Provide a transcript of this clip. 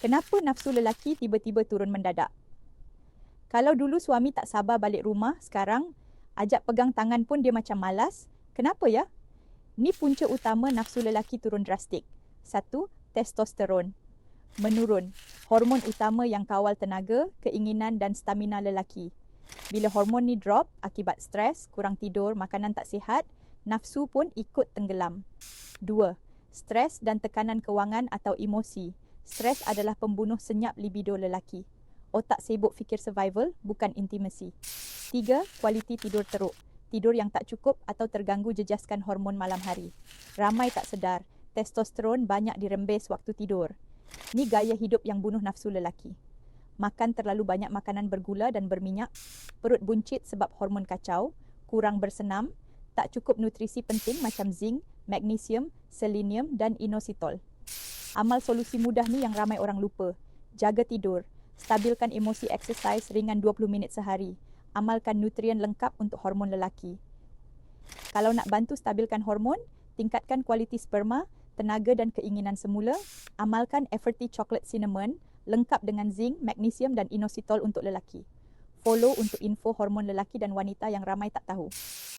Kenapa nafsu lelaki tiba-tiba turun mendadak? Kalau dulu suami tak sabar balik rumah, sekarang ajak pegang tangan pun dia macam malas. Kenapa ya? Ni punca utama nafsu lelaki turun drastik. Satu, testosteron. Menurun. Hormon utama yang kawal tenaga, keinginan dan stamina lelaki. Bila hormon ni drop akibat stres, kurang tidur, makanan tak sihat, nafsu pun ikut tenggelam. Dua, stres dan tekanan kewangan atau emosi. Stres adalah pembunuh senyap libido lelaki. Otak sibuk fikir survival, bukan intimasi. Tiga, kualiti tidur teruk. Tidur yang tak cukup atau terganggu jejaskan hormon malam hari. Ramai tak sedar, testosteron banyak dirembes waktu tidur. Ni gaya hidup yang bunuh nafsu lelaki. Makan terlalu banyak makanan bergula dan berminyak, perut buncit sebab hormon kacau, kurang bersenam, tak cukup nutrisi penting macam zinc, magnesium, selenium dan inositol. Amal solusi mudah ni yang ramai orang lupa. Jaga tidur. Stabilkan emosi exercise ringan 20 minit sehari. Amalkan nutrien lengkap untuk hormon lelaki. Kalau nak bantu stabilkan hormon, tingkatkan kualiti sperma, tenaga dan keinginan semula. Amalkan Efferty Chocolate Cinnamon lengkap dengan zinc, magnesium dan inositol untuk lelaki. Follow untuk info hormon lelaki dan wanita yang ramai tak tahu.